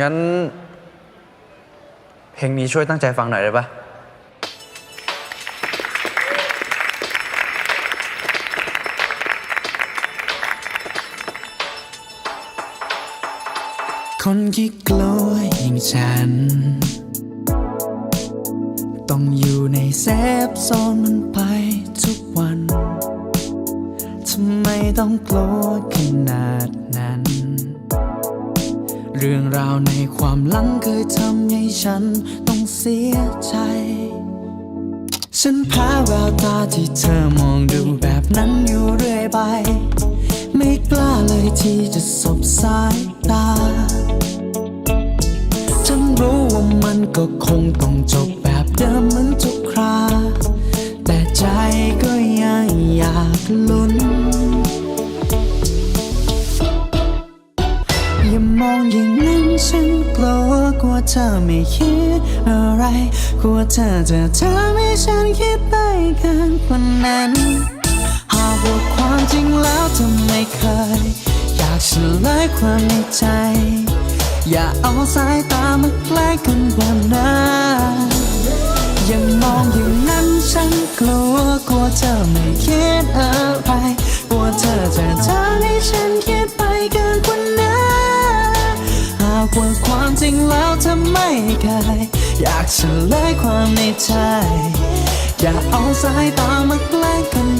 งั้น เพลงนี้ช่วยตั้งใจฟังหน่อยได้ปะคนขี้กลัวอย่างฉัน ต้องอยู่ในเซฟโซนมันไปทุกวัน ทำไมต้องกลัวขนาดนั้น เรื่องราวในความหลังเคยทำให้ฉันต้องเสียใจ ฉันแพ้แววตาที่เธอมองดูแบบนั้นอยู่เรื่อยไป ไม่กล้าเลยที่จะสบสายตา ฉันรู้ว่ามันก็คงต้องจบแบบเดิมเหมือนทุกครา แต่ใจก็ยังอยากลุ้ นั้นฉันกลัวกลัวเธอไม่คิดอะไรกลัวเธอจะทำให้ฉันคิดไปกินกว่านั้น หากว่าความจริงแล้วเธอไม่เคย อยากเฉลยความในใจ อย่าเอาสายตามาใกล้กันแบบนั้นย่ามองอย่างนั้นฉันกลัวกลัวเธอไม่ แล้วทำไม่เคยอยากเฉลยความในใจ อย่าเอาสายตามาใกล้กัน